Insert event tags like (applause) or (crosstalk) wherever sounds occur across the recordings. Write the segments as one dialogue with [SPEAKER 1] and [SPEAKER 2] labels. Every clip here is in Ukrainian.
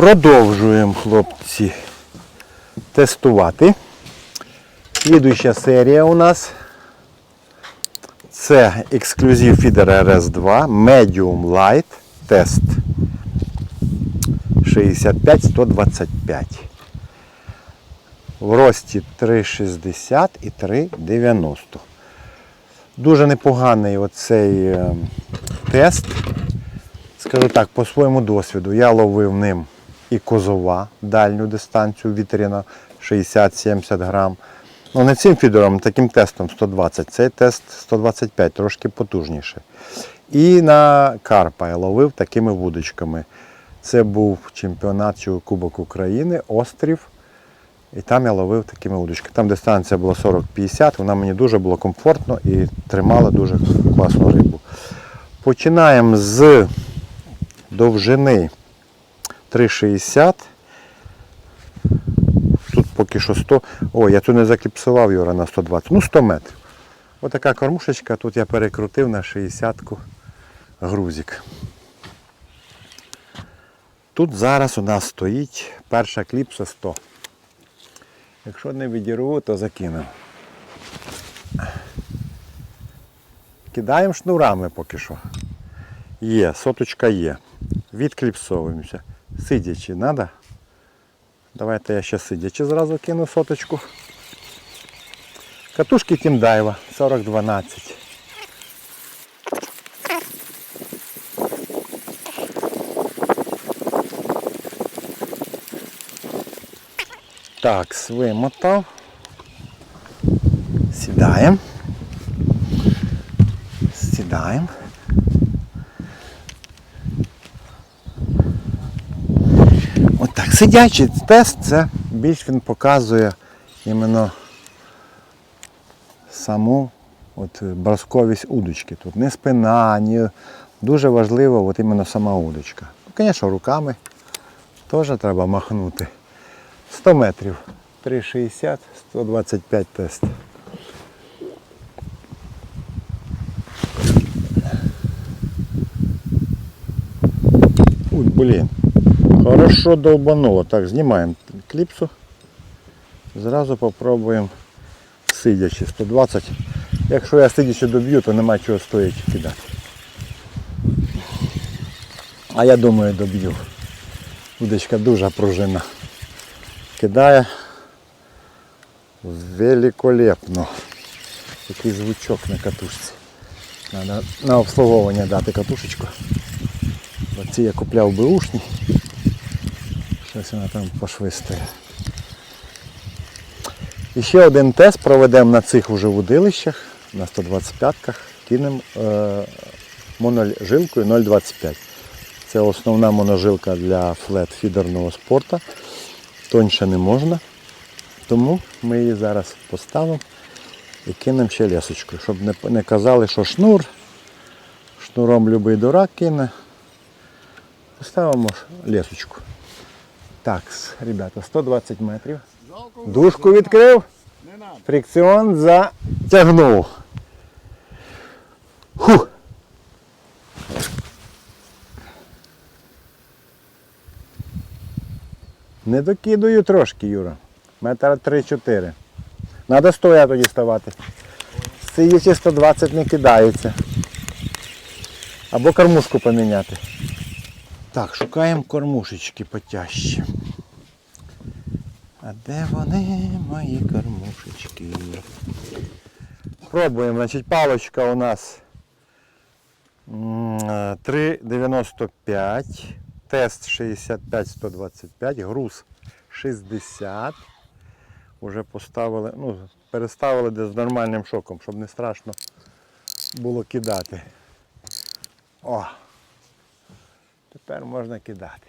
[SPEAKER 1] Продовжуємо, хлопці, тестувати. Слідуюча серія у нас це ексклюзив Feeder RS2 Medium Light Test 65-125. В рості 3,60 і 3,90. Дуже непоганий оцей е, тест. Скажу так, по своєму досвіду я ловив ним і козова дальню дистанцію вітряна 60-70 грам. Ну, не цим фідером, таким тестом 120. Цей тест 125, трошки потужніше. І на карпа я ловив такими вудочками. Це був чемпіонат чи Кубок України, острів. І там я ловив такими удочками. Там дистанція була 40-50, вона мені дуже було комфортно і тримала дуже класну рибу. Починаємо з довжини 3,60. Тут поки що 100. О, я тут не закліпсував Юра на 120. Ну 100 метрів. Отака кормушечка, тут я перекрутив на 60-ку грузик. Тут зараз у нас стоїть перша кліпса 100. Якщо не відірву, то закинемо. Кидаємо шнурами поки що. Є, соточка є. Відкліпсовуємося. Сидячи, треба? Давайте я ще сидячи зразу кину соточку. Катушки Тімдайва 4012. Так, вимотав. Сідаємо. Сідаємо. Сидячий тест, це більш він показує іменно саму от, бросковість удочки. Тут не спина, ні. Дуже важливо от іменно сама удочка. Ну, звісно, руками теж треба махнути. 100 метрів. 3,60, 125 тест. Ой, блін. Хорошо долбануло. Так, знімаємо кліпсу. Зразу попробуємо сидячи 120. Якщо я сидячи доб'ю, то нема чого стоячи кидати. А я думаю доб'ю. Удочка дуже пружина. Кидає великолепно. Такий звучок на катушці. Треба на обслуговування дати катушечку. Оці я купляв беушні. Щось вона там пошвистає. І ще один тест проведемо на цих уже вудилищах, на 125-ках, кинемо е, моножилкою 0,25. Це основна моножилка для флет-фідерного спорту. Тоньше не можна. Тому ми її зараз поставимо і кинемо ще лесочкою, щоб не, не казали, що шнур. Шнуром любий дурак кине. Поставимо лесочку. Так, ребята, 120 метрів. Дужку відкрив. Фрикціон затягнув. Ху. Не докидую трошки, Юра. Метра 3-4. Надо стоя тоді ставати. Сидячи 120 не кидається. Або кормушку поміняти. Так, шукаємо кормушечки потяжчі. А де вони, мої кормушечки? Пробуємо, значить, палочка у нас е, 3,95, тест 65-125, груз 60. Уже поставили, ну, переставили десь з нормальним шоком, щоб не страшно було кидати. О! Тепер можна кидати.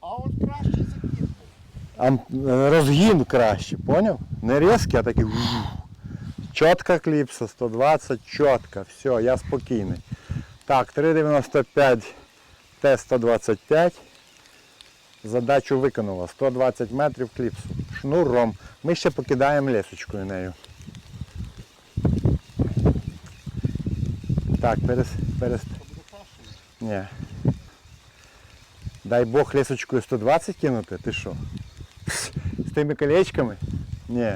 [SPEAKER 2] А от краще закинути.
[SPEAKER 1] А розгін краще, поняв? Не різкий, а такий. ву. Чітка кліпса, 120, чітка, все, я спокійний. Так, 3,95 Т-125 задачу виконала. 120 метрів кліпсу. Шнуром. Ми ще покидаємо лісочкою нею. Так, перес... перес... Ні. Дай бог лісочкою 120 кинути, ти що? З тими колечками? Ні.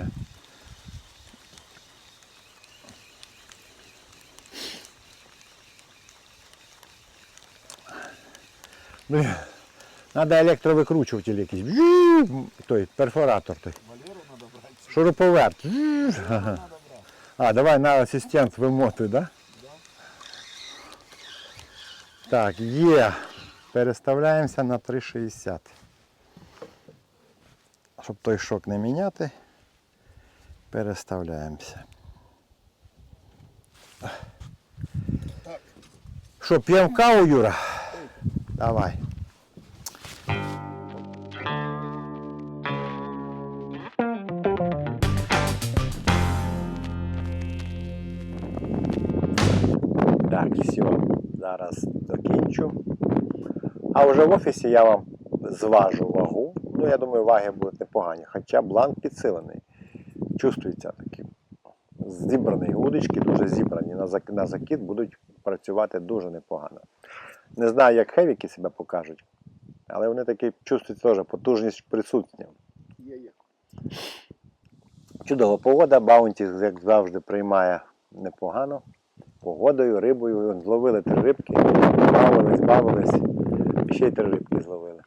[SPEAKER 1] Блин. Надо електровикручуватель якийсь. Той перфоратор той. Шуруповерт. А, давай на асистент вимотуй, да? Так, є. Переставляємося на 3,60. Щоб той шок не міняти, переставляємося.
[SPEAKER 2] Так.
[SPEAKER 1] Що, п'ємо каву, Юра? Давай. А вже в офісі я вам зважу вагу. Ну, я думаю, ваги будуть непогані. Хоча бланк підсилений. Чувствується такий зібраний. Удочки дуже зібрані. На зак- закид будуть працювати дуже непогано. Не знаю, як хевіки себе покажуть, але вони такі чувствують теж потужність присутня. Чудова погода, баунті, як завжди, приймає непогано. Погодою, рибою. Зловили три рибки, бавились, бавились. Ще й три рибки зловили.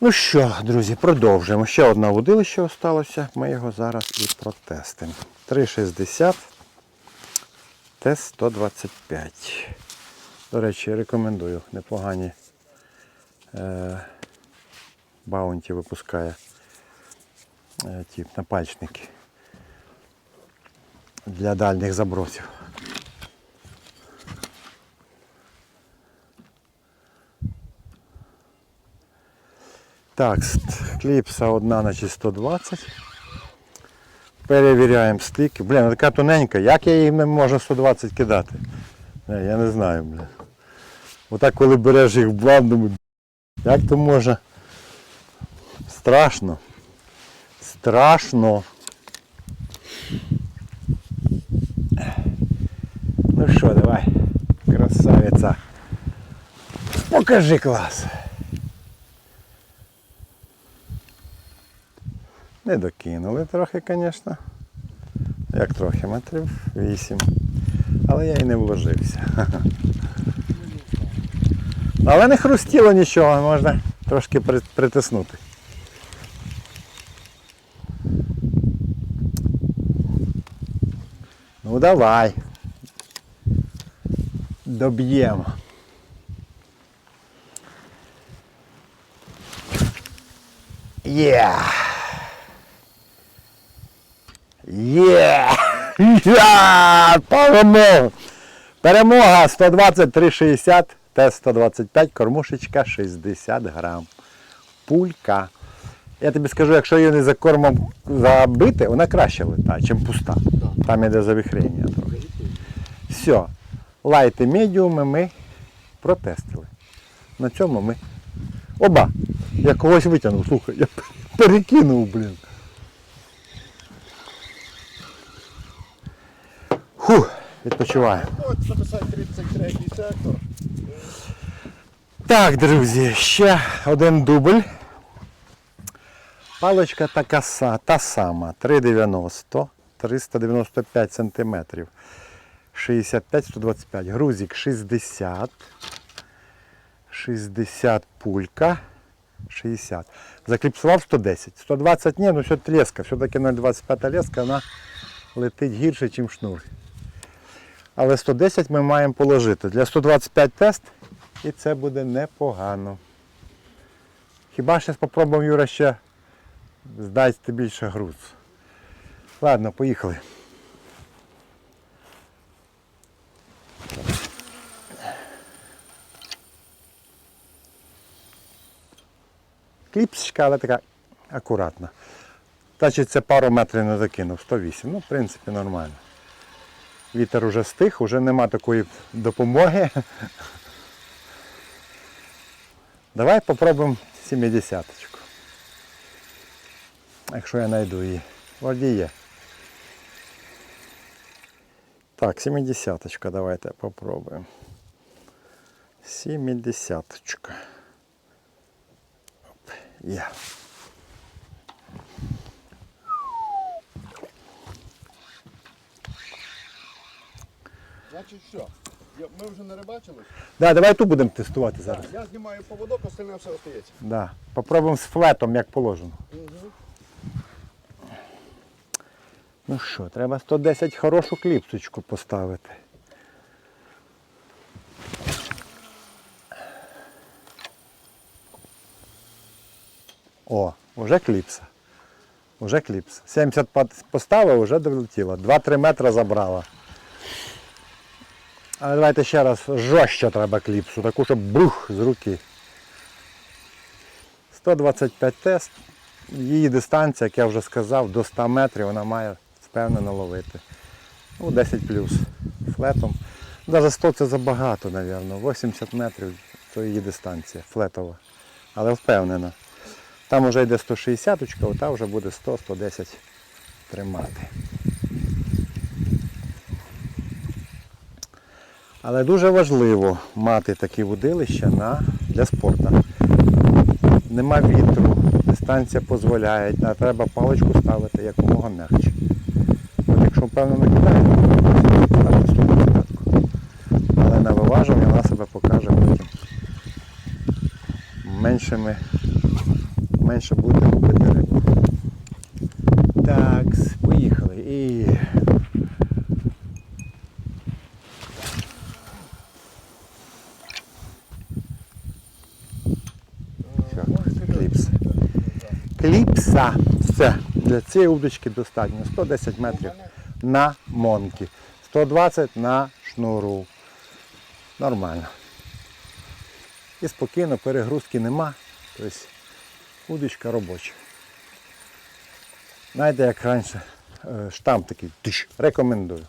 [SPEAKER 1] Ну що, друзі, продовжуємо. Ще одне водилище осталося. Ми його зараз і протестимо. 3,60. Тест 125. До речі, рекомендую. Непогані е, баунті випускає е, ті напальчники для дальніх забросів. Так, кліпса одна на 120. Перевіряємо стики. Блін, така тоненька. Як я її не можу 120 кидати? Е, Я не знаю, блін. Отак, коли береш їх в бландому, як то може? Страшно. Страшно. Ну що, давай, красавиця. Покажи клас. Не докинули трохи, звісно. Як трохи, метрів 8. Але я і не вложився. (laughs) Але не хрустіло нічого, можна трошки притиснути. Ну давай. Доб'ємо. Є. Є. (laughs) Я! Перемога! Перемога 123,60, тест 125, кормушечка 60 грам. Пулька. Я тобі скажу, якщо її не за кормом забити, вона краще летає, ніж пуста. Там іде завихрення трохи. Все. Лайти медіуми ми протестили. На цьому ми. Оба! Я когось витягнув, слухай, я перекинув, блін. Фух, відпочиваємо.
[SPEAKER 2] От записати 33 сектор.
[SPEAKER 1] Так, друзі, ще один дубль. Паличка така са- та сама. 3,90, 395 сантиметрів. 65-125. Грузик 60. 60 пулька. 60. Закліпсував 110. 120 ні, ну все леска. Все-таки 0,25 леска, вона летить гірше, ніж шнур. Але 110 ми маємо положити. Для 125 тест і це буде непогано. Хіба ще спробуємо Юра ще здати більше груз. Ладно, поїхали. Кліпсичка, але така акуратна. Значить, це пару метрів не закинув, 108. Ну, в принципі, нормально. Вітер уже стих, уже нема такої допомоги. Давай попробуємо 70-ку. Якщо я знайду її. Вроді є. Так, 70 давайте попробуємо. 70 Оп, Є.
[SPEAKER 2] Значить що? Я- Ми вже не рибачились.
[SPEAKER 1] Да, давай ту будемо тестувати зараз.
[SPEAKER 2] Я знімаю поводок, остальне все остається.
[SPEAKER 1] Да. Попробуємо з флетом, як положено. Ну що, треба 110 хорошу кліпсочку поставити. О, вже кліпса. Уже кліпса. 70 пат- поставив, вже долетіло. 2-3 метри забрала. Але давайте ще раз жорстче треба кліпсу, таку, щоб бух з руки. 125 тест. Її дистанція, як я вже сказав, до 100 метрів вона має впевнено ловити. Ну, 10 плюс флетом. Навіть 100 це забагато, мабуть. 80 метрів то її дистанція флетова. Але впевнена. Там вже йде 160, а та вже буде 100-110 тримати. Але дуже важливо мати такі водилища на, для спорту. Нема вітру, дистанція дозволяє, треба паличку ставити якомога м'якче. От якщо впевнено кидає, то. Але на виважування вона себе покаже потім. Меншими, менше буде рибу. Так, поїхали. І Все, кліпс. Кліпса. Все. Для цієї удочки достатньо. 110 метрів на монки. 120 на шнуру. Нормально. І спокійно, перегрузки нема. Тобто удочка робоча. Знаєте, як раніше е, штамп такий. Тиш, рекомендую.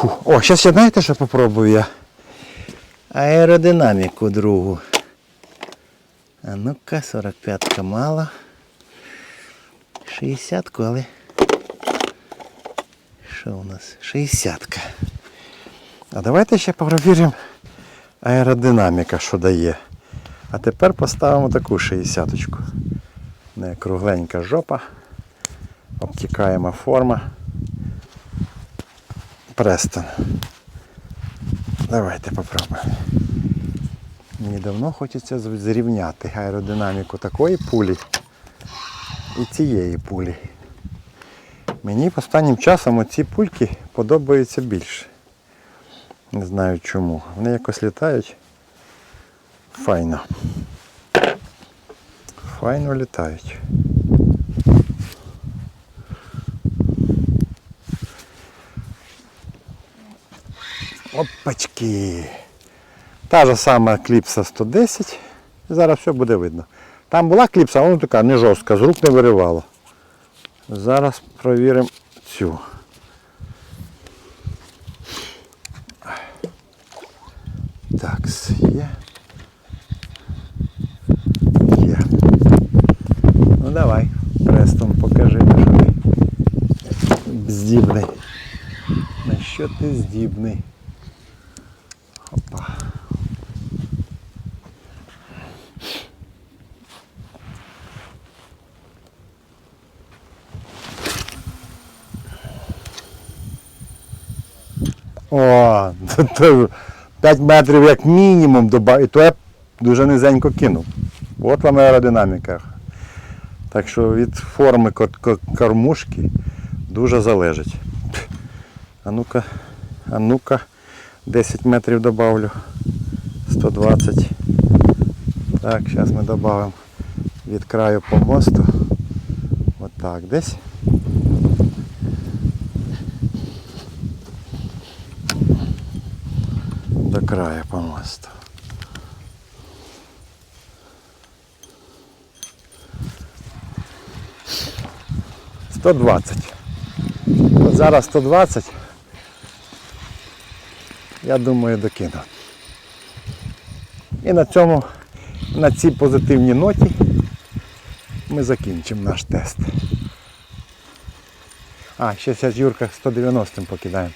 [SPEAKER 1] Фу. О, зараз ще знаєте, що попробую я? Аеродинаміку другу. А ну-ка, 45-ка мало. 60-ку, але. Що у нас? 60-ка. А давайте ще перевіримо аеродинаміка, що дає. А тепер поставимо таку 60-ку. Не кругленька жопа. Обтікаєма форма. Престон. Давайте попробуємо. Мені давно хочеться зрівняти аеродинаміку такої пулі і цієї пулі. Мені останнім часом оці пульки подобаються більше. Не знаю чому. Вони якось літають файно. Файно літають. Опачки. Та ж сама кліпса 110. Зараз все буде видно. Там була кліпса, а вона така не жорстка, з рук не виривала. Зараз провіримо цю. Так, є. Є. Ну давай, Престон, покажи, що ти здібний. На що ти здібний? О, (laughs) то, то 5 метрів як мінімум добав, і то я дуже низенько кинув. От вам аеродинаміка. Так що від форми кормушки дуже залежить. А ну-ка, а ну-ка, 10 метрів добавлю. 120. Так, зараз ми додамо від краю по мосту. Отак десь. До краю по мосту. Сто двадцять. От зараз 120. Я думаю, докину. І на цьому, на цій позитивній ноті ми закінчимо наш тест. А, ще зараз Юрка 190 покидаємо.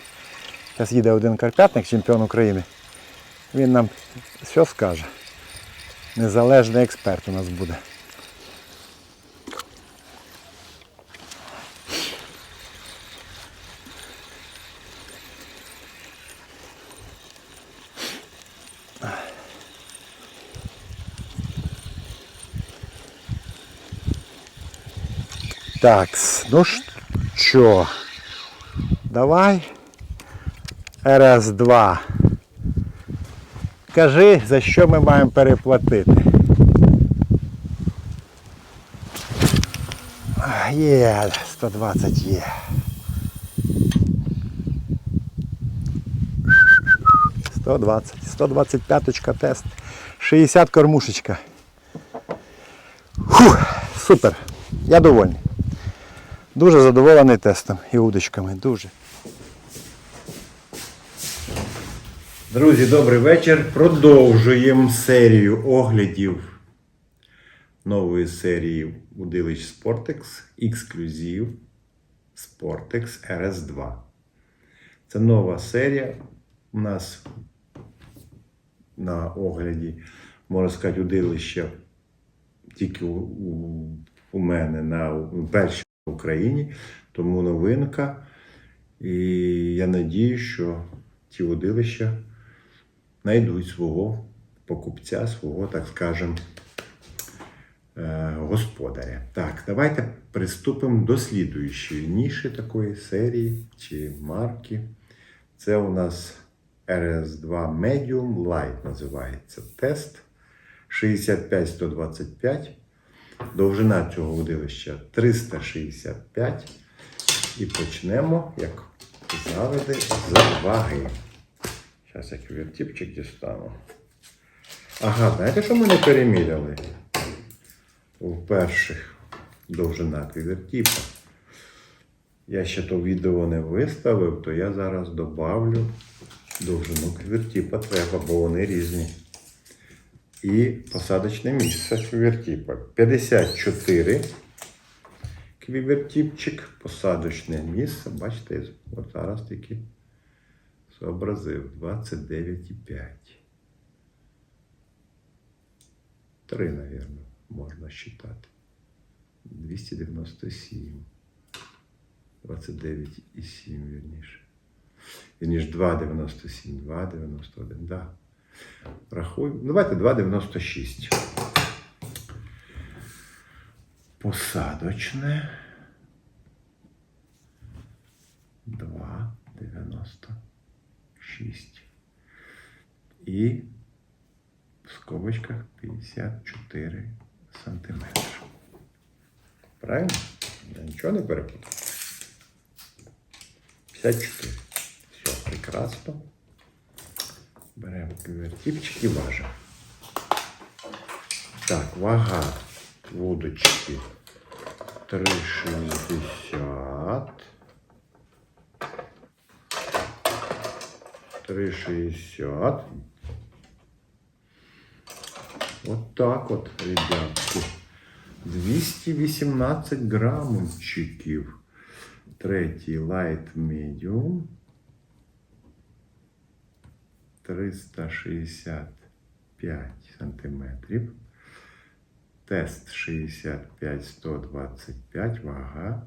[SPEAKER 1] Зараз їде один карпятник, чемпіон України. Він нам все скаже. Незалежний експерт у нас буде. Так, ну що, давай. РС-2. Кажи, за що ми маємо переплатити. Є, 120 є. Сто двадцять. 125 тест. 60 кормушечка. Фух, супер. Я довольний. Дуже задоволений тестом і удочками. Дуже. Друзі, добрий вечір. Продовжуємо серію оглядів нової серії удилищ Sportex Exclusive Sportex RS2. Це нова серія. У нас на огляді, можна сказати, удилище тільки у, у, у мене на першій Україні, тому новинка. І я надію, що ті водилища знайдуть свого покупця, свого, так скажем, е, господаря. Так, давайте приступимо до слідуючої ніші такої серії чи марки. Це у нас RS2 Medium Light називається тест 65-125. Довжина цього водилища 365. І почнемо, як завжди, з ваги. Зараз я квертіпчик дістану. Ага, знаєте, що ми не переміряли? У перших довжина квертіпа. Я ще то відео не виставив, то я зараз добавлю довжину квертіпа треба, бо вони різні. І посадочне місце квівертіпа. 54 квівертіпчик, посадочне місце. Бачите, от зараз тільки зобразив 29,5. 3, мабуть, можна считати. 297. 29,7, вірніше. Вірніше 2,97, 2,91, да. Рахуємо. Давайте 2,96. Посадочне. 2,96. І в скобочках 54 сантиметри. Правильно? Я нічого не перепутав. 54. Все, прекрасно. Беремо квертипчик і важимо. Так, вага вудочки 3,60. 3,60. Вот так от, ребятки. 218 грамовчиків. Третій light medium. 365 сантиметрів. Тест 65-125, вага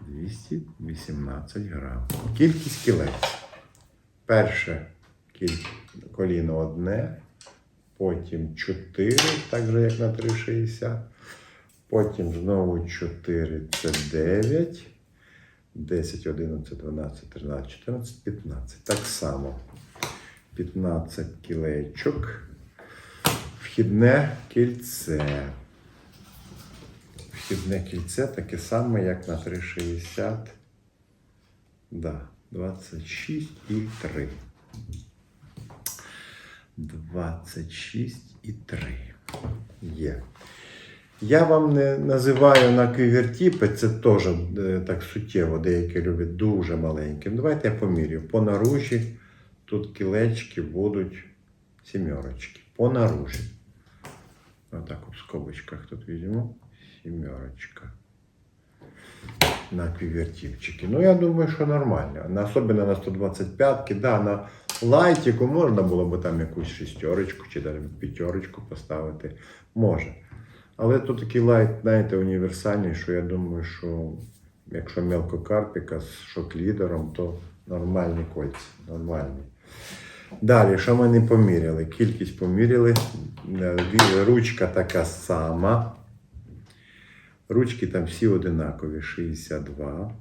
[SPEAKER 1] 218 грам. Кількість кілець. Перше коліно одне, потім 4, так же як на 3,60. Потім знову 4 це 9. 10, 11, 12, 13, 14, 15. Так само. 15 кілечок. Вхідне кільце. Вхідне кільце таке саме, як на 3,60. Да, 26 і 3. 26 і 3. Є. Я вам не називаю на квівертіпи, це теж е, так суттєво, деякі люблять дуже маленьким. Давайте я помірю. По наружі тут кілечки будуть сімерочки. По наружі. Отак от в скобочках тут візьму. Сімерочка. На квівертівчики. Ну, я думаю, що нормально. На, особливо на 125-ки, да, на лайтіку можна було б там якусь шістерочку чи навіть п'ятерочку поставити. Може. Але тут такий лайт, знаєте, універсальний, що я думаю, що якщо мелкокарпіка з шок-лідером, то нормальні кольці. Нормальні. Далі, що ми не поміряли? Кількість поміряли. Е, Ручка така сама. Ручки там всі одинакові 62.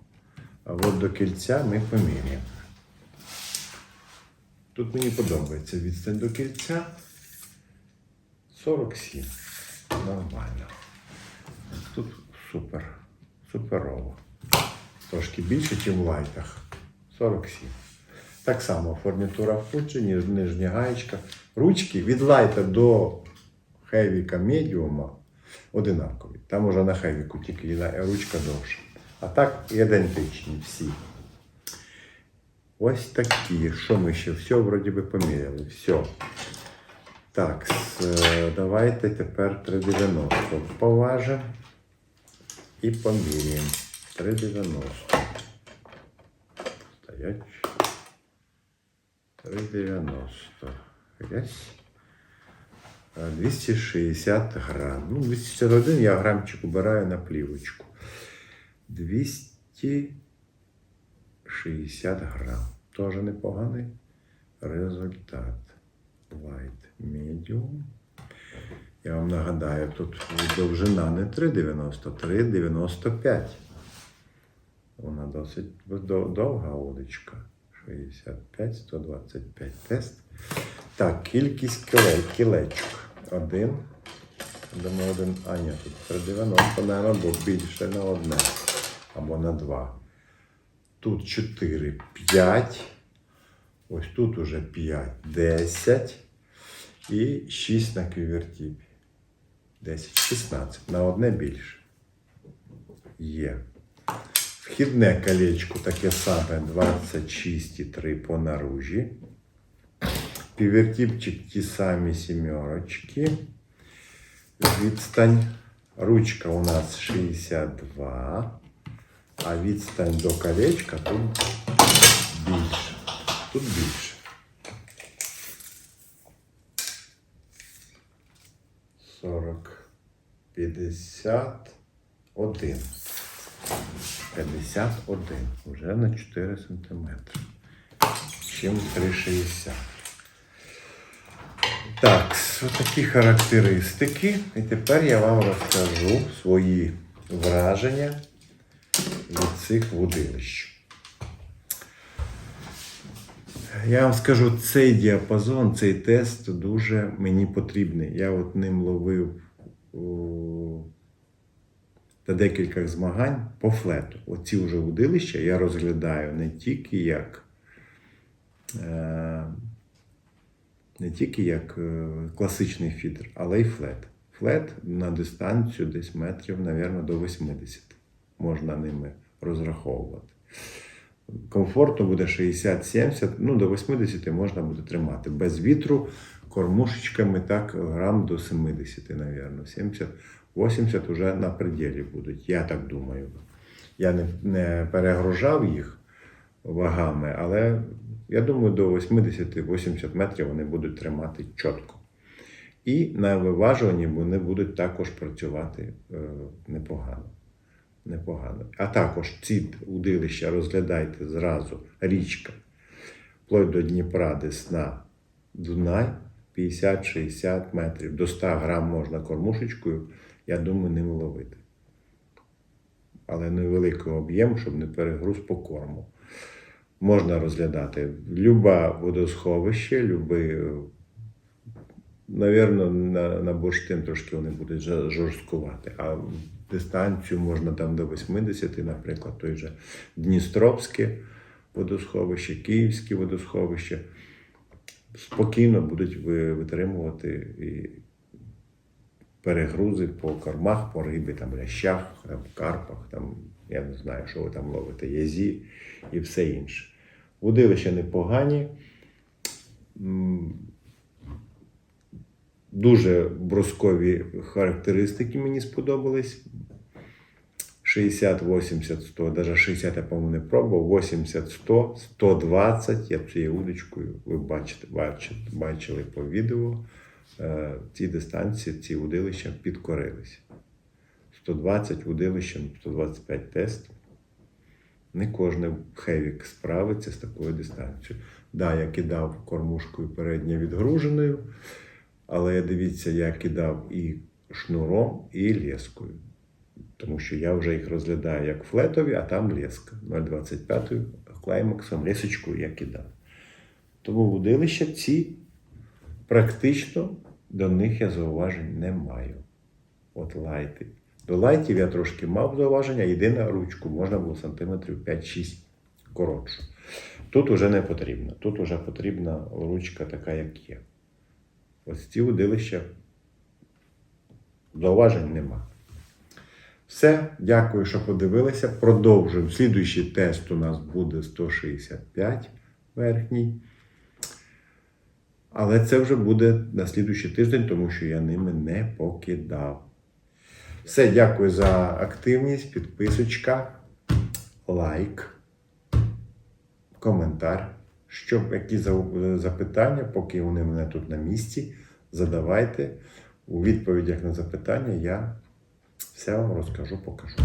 [SPEAKER 1] А от до кільця ми поміряємо. Тут мені подобається відстань до кільця. 47. Нормально. Тут супер. Суперово. Трошки більше, ніж в лайтах. 47. Так само фурнітура ніж нижня гаєчка. Ручки від лайта до хевіка медіума одинакові. Там уже на хевіку тільки ручка довша. А так ідентичні всі. Ось такі. Що ми ще? Все вроді би поміряли. Все. Так, е, давайте тепер 3,90 поважимо і поміряємо. 3,90. Стоять. 3,90. Єсь. Е, 260 грам. Ну, 261 я грамчик убираю на плівочку. 260 грам. Тоже непоганий результат. Light medium. Я вам нагадаю, тут довжина не 3,90, 3,95. Вона досить довга удочка. 65, 125 тест. Так, кількість кіле, кілечок. Один. Думаю, один. А, ні, тут 390, наверное, бо більше на одне. Або на два. Тут 4, 5. Ось тут уже 5, 10. І 6 на квівертіпі. 10, 16. На одне більше. Є. Вхідне колечко таке саме 26,3 по наружі. Півертіпчик ті самі сімерочки. Відстань. Ручка у нас 62. А відстань до колечка тут більше. Тут більше. 40, 51. 51. Вже на 4 см. Чим 3,60. Так, такі характеристики. І тепер я вам розкажу свої враження від цих вудилищ. Я вам скажу, цей діапазон, цей тест дуже мені потрібний. Я от ним ловив та декілька змагань по флету. Оці вже удилища я розглядаю не тільки як, е, не тільки як е, класичний фідер, але й флет. Флет на дистанцію десь метрів, мабуть, до 80 можна ними розраховувати. Комфортно буде 60-70, ну до 80 можна буде тримати. Без вітру, кормушечками так грам до 70, мабуть. 70, 80 вже на пределі будуть, я так думаю. Я не, не перегружав їх вагами, але я думаю, до 80-80 метрів вони будуть тримати чітко. І на виважуванні вони будуть також працювати е, непогано. Непогано. А також ці удилища розглядайте зразу річка, вплоть до Дніпра, Десна, Дунай, 50-60 метрів, до 100 грам можна кормушечкою, я думаю, ним ловити. Але невеликий об'єм, щоб не перегруз по корму. Можна розглядати любе водосховище, любий Навірно, на, на бурштин трошки вони будуть жорсткувати. А дистанцію можна там до 80, наприклад, той же Дністровське водосховище, Київське водосховище. Спокійно будуть витримувати і перегрузи по кормах, по рибі, там, лящах, там, карпах, там, я не знаю, що ви там ловите, язі і все інше. Водилища непогані. Дуже брускові характеристики мені сподобались. 60, 80, 100, навіть 60 я, по-моєму, не пробував, 80, 100, 120. Я цією удочкою, ви бачите, бачите, бачили по відео, е, ці дистанції, ці удилища підкорилися. 120 удилищем, 125 тест. Не кожен хевік справиться з такою дистанцією. Да, я кидав кормушкою передньо відгруженою, але дивіться, я кидав і шнуром, і лескою. Тому що я вже їх розглядаю як флетові, а там леска. 0,25 клаймаксом лесочкою я кидав. Тому водилища ці практично до них я зауважень не маю. От лайти. До лайтів я трошки мав зауваження, єдине ручку можна було сантиметрів 5-6 коротшу. Тут уже не потрібно. Тут уже потрібна ручка така, як є. Ось ці удилища зауважень нема. Все, дякую, що подивилися. Продовжуємо. Слідуючий тест у нас буде 165 верхній. Але це вже буде на слідуючий тиждень, тому що я ними не покидав. Все, дякую за активність, підписочка, лайк, коментар. Що які запитання, поки вони в мене тут на місці, задавайте. У відповідях на запитання я все вам розкажу, покажу.